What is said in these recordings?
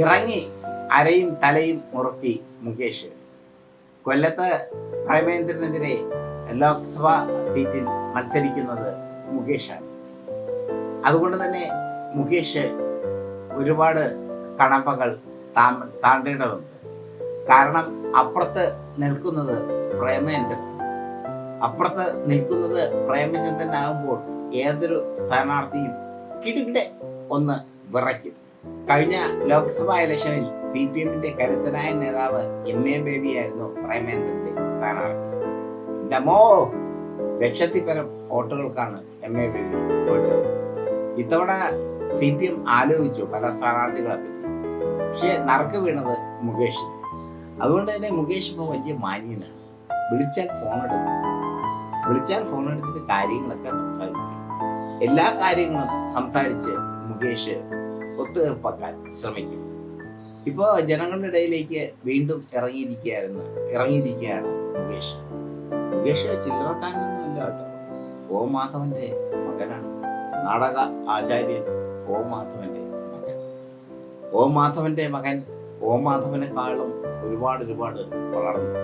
ഇറങ്ങി അരയും തലയും മുറുക്കി മുകേഷ്. കൊല്ലത്ത് പ്രേമേന്ദ്രനെതിരെ ലോക്സഭാ സീറ്റിൽ മത്സരിക്കുന്നത് മുകേഷാണ്. അതുകൊണ്ട് തന്നെ മുകേഷ് ഒരുപാട് കടമ്പകൾ താണ്ടേണ്ടതുണ്ട്. കാരണം അപ്പുറത്ത് നിൽക്കുന്നത് പ്രേമേന്ദ്രൻ. അപ്പുറത്ത് നിൽക്കുന്നത് പ്രേമചന്ദ്രനാകുമ്പോൾ ഏതൊരു സ്ഥാനാർത്ഥിയും കിടുകിടെ ഒന്ന് വിറയ്ക്കും. കഴിഞ്ഞ ലോക്സഭാ ഇലക്ഷനിൽ സി പി എമ്മിന്റെ കരുത്തനായ നേതാവ് എം എ ബേബിയായിരുന്നു പ്രേമേന്ദ്രന്റെ സ്ഥാനാർത്ഥി. ഡമോ ലക്ഷത്തിപ്പരം വോട്ടുകൾക്കാണ് എം എ ബേബി തോറ്റത്. ഇത്തവണ സി പി എം ആലോചിച്ചു പല സ്ഥാനാർത്ഥികളെ പറ്റി. പക്ഷെ നറുക്ക് വീണത് മുകേഷിന്. അതുകൊണ്ട് തന്നെ മുകേഷ് ഇപ്പോൾ വലിയ മാന്യനാണ്. വിളിച്ചാൽ ഫോൺ എടുക്കും. വിളിച്ചാൽ ഫോൺ എടുത്തിട്ട് കാര്യങ്ങളൊക്കെ സംസാരിക്കും. എല്ലാ കാര്യങ്ങളും സംസാരിച്ച് മുകേഷ് ഒത്തുതീർപ്പാക്കാൻ ശ്രമിക്കും. ഇപ്പോൾ ജനങ്ങളുടെ ഇടയിലേക്ക് വീണ്ടും ഇറങ്ങിയിരിക്കുകയായിരുന്നു ഇറങ്ങിയിരിക്കുകയാണ് മുകേഷ്. മുകേഷ് ചില്ലറക്കാരനൊന്നുമില്ല കേട്ടോ. ഓ മാധവന്റെ മകനാണ്. നാടക ആചാര്യൻ ഓ മാധവന്റെ മകൻ. ഓ മാധവന്റെ മകൻ ഓ മാധവനെക്കാളും ഒരുപാട് ഒരുപാട് വളർന്നു.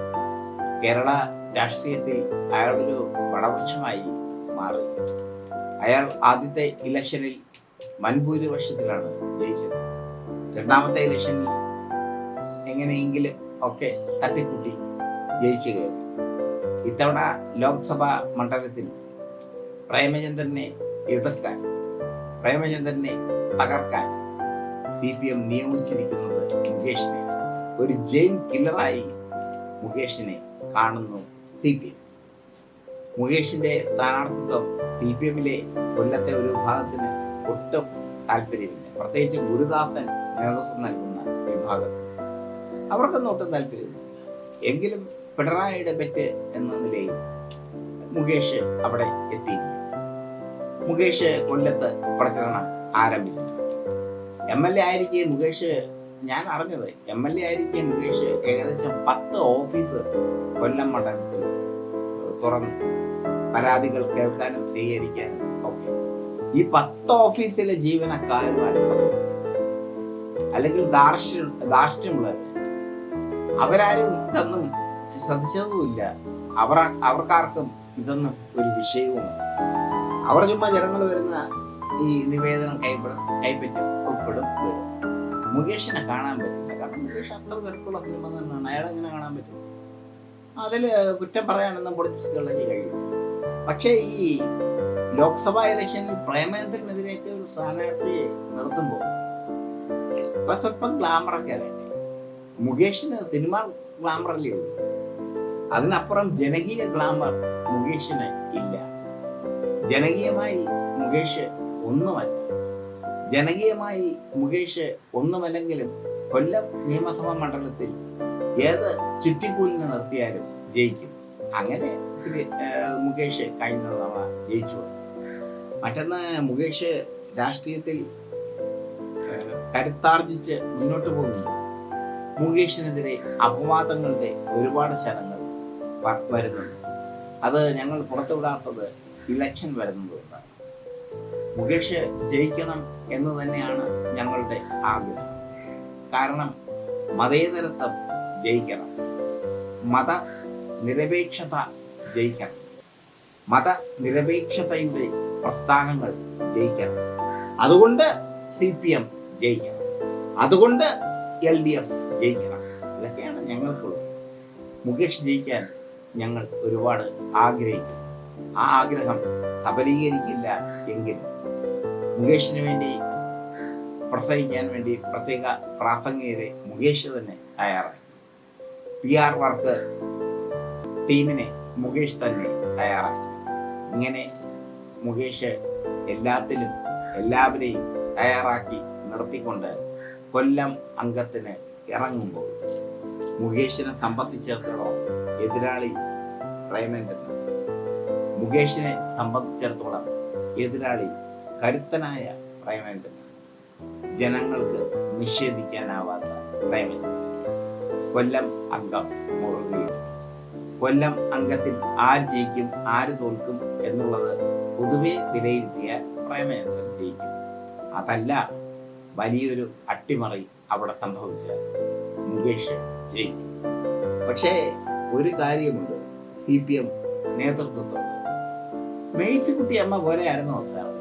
കേരള രാഷ്ട്രീയത്തിൽ അയാളൊരു വളവൃക്ഷമായി മാറി. അയാൾ ആദ്യത്തെ ഇലക്ഷനിൽ വൻഭൂരിപക്ഷത്തിലാണ് ജയിച്ചത്. രണ്ടാമത്തെ ഇലക്ഷനിൽ എങ്ങനെയെങ്കിലും ഒക്കെ തട്ടിക്കൂട്ടി ജയിച്ചു കയറി. ഇത്തവണ ലോക്സഭാ മണ്ഡലത്തിൽ പ്രേമചന്ദ്രനെ എതിർക്കാൻ പ്രേമചന്ദ്രനെ തകർക്കാൻ സി പി എം നിയോഗിച്ചിരിക്കുന്നത് മുകേഷിനെ ഒരു ജെയിൻ കില്ലറായി മുകേഷിനെ കാണുന്നു സി പി എം. മുകേഷിന്റെ സ്ഥാനാർത്ഥിത്വം സി പി എമ്മിലെ കൊല്ലത്തെ ഒരു വിഭാഗത്തിന് ഒട്ടും താല്പര്യമില്ല. പ്രത്യേകിച്ച് ഗുരുദാസൻ നേതൃത്വം നൽകുന്ന വിഭാഗം. അവർക്കൊന്നും ഒട്ടും താല്പര്യമില്ല. എങ്കിലും പിണറായിയുടെ പെറ്റ് എന്ന നിലയിൽ മുകേഷ് അവിടെ എത്തി മുകേഷ് കൊല്ലത്ത് പ്രചരണം ആരംഭിച്ചു. എം എൽ എ ആയിരിക്കെ മുകേഷ് ഞാൻ അറിഞ്ഞത് എം എൽ എ ആയിരിക്കെ മുകേഷ് ഏകദേശം പത്ത് ഓഫീസ് കൊല്ലം മണ്ഡലത്തിൽ തുറന്നു. പരാതികൾ കേൾക്കാനും സ്വീകരിക്കാനും. ഒക്കെ ഈ പത്ത് ഓഫീസിലെ ജീവനക്കാരുമാണ് അല്ലെങ്കിൽ ധാർഷ്ട്യം ദാർഷ്ട്യമുള്ളവർ. അവരാരും ഇതൊന്നും ശ്രദ്ധിച്ചതുമില്ല. അവർ അവർക്കാർക്കും ഇതൊന്നും ഒരു വിഷയവുമില്ല. അവർ ചുമ്മാ ജനങ്ങൾ വരുന്ന ഈ നിവേദനം കൈപ്പെടും കൈപ്പറ്റും ഉൾപ്പെടും മുകേഷിനെ കാണാൻ പറ്റില്ല. കാരണം മുകേഷ് അത്ര തിരക്കുള്ള സിനിമ തന്നെയാണ്. അയാളെങ്ങനെ കാണാൻ പറ്റും? അതിൽ കുറ്റം പറയാനൊന്നും പൊളിറ്റിക്സുകളിലേക്ക് കഴിയും പക്ഷേ ഈ ലോക്സഭാ ഇലക്ഷനിൽ പ്രേമേന്ദ്രനെതിരേക്ക് ഒരു സ്ഥാനാർത്ഥിയെ നിർത്തുമ്പോൾ ഇപ്പൊ സ്വല്പം ഗ്ലാമറൊക്കെ വേണ്ടേ മുകേഷിന് സിനിമ ഗ്ലാമറല്ലേ ഉള്ളൂ. അതിനപ്പുറം ജനകീയ ഗ്ലാമർ മുകേഷിന് ഇല്ല. ജനകീയമായി മുകേഷ് ഒന്നുമല്ല. ജനകീയമായി മുകേഷ് ഒന്നുമല്ലെങ്കിലും കൊല്ലം നിയമസഭാ മണ്ഡലത്തിൽ ഏത് ചുറ്റിക്കൂലിന് നിർത്തിയാലും ജയിക്കും. അങ്ങനെ മുകേഷ് കഴിഞ്ഞ തവണ ജയിച്ചു. മറ്റൊന്ന് മുകേഷ് രാഷ്ട്രീയത്തിൽ കരുത്താർജിച്ച് മുന്നോട്ട് പോകുന്നു. മുകേഷിനെതിരെ അപവാദങ്ങളുടെ ഒരുപാട് ശരങ്ങൾ വരുന്നുണ്ട്. അത് ഞങ്ങൾ പുറത്തുവിടാത്തത് ഇലക്ഷൻ വരുന്നതുകൊണ്ടാണ് മുകേഷ് ജയിക്കണം എന്ന് തന്നെയാണ് ഞങ്ങളുടെ ആഗ്രഹം. കാരണം മതേതരത്വം ജയിക്കണം. മത നിരപേക്ഷത ജയിക്കണം. മത നിരപേക്ഷതയുടെ പ്രസ്ഥാനങ്ങൾ ജയിക്കണം. അതുകൊണ്ട് സി പി എം ജയിക്കണം. അതുകൊണ്ട് എൽ ഡി എഫ് ജയിക്കണം. ഇതൊക്കെയാണ് ഞങ്ങൾക്കുള്ളത്. മുകേഷ് ജയിക്കാൻ ഞങ്ങൾ ഒരുപാട് ആഗ്രഹിക്കും ആ ആഗ്രഹം സഫലീകരിക്കില്ല എങ്കിലും മുകേഷിന് വേണ്ടി പ്രസംഗിക്കാൻ വേണ്ടി പ്രത്യേക പ്രാസംഗികരെ മുകേഷ് തന്നെ തയ്യാറാക്കി. പി ആർ വർക്ക് ടീമിനെ മുകേഷ് തന്നെ തയ്യാറാക്കി. ഇങ്ങനെ മുകേഷ് എല്ലാത്തിലും എല്ലാവരെയും തയ്യാറാക്കി നിർത്തിക്കൊണ്ട് കൊല്ലം അംഗത്തിന് ഇറങ്ങുമ്പോൾ മുകേഷിനെ സംബന്ധിച്ചിടത്തോളം എതിരാളി പ്രേമേന്ദ്രൻ മുകേഷിനെ സംബന്ധിച്ചിടത്തോളം എതിരാളി കരുത്തനായ പ്രേമേന്ദ്രൻ ജനങ്ങൾക്ക് നിഷേധിക്കാനാവാത്ത പ്രേമേന്ദ്രൻ. കൊല്ലം അംഗം മുറുകയും കൊല്ലം അംഗത്തിൽ ആര് ജയിക്കും ആര് തോൽക്കും എന്നുള്ളത് പൊതുവെ വിലയിരുത്തിയാൽ പ്രേമേന്ദ്രൻ ജയിക്കും. അതല്ല വലിയൊരു അട്ടിമറി അവിടെ സംഭവിച്ച മുകേഷ് ജയിക്കും. പക്ഷേ ഒരു കാര്യമുണ്ട്. സി പി എം നേതൃത്വത്തോട്. മേഴ്സിക്കുട്ടി അമ്മ പോലെയായിരുന്നു സാർ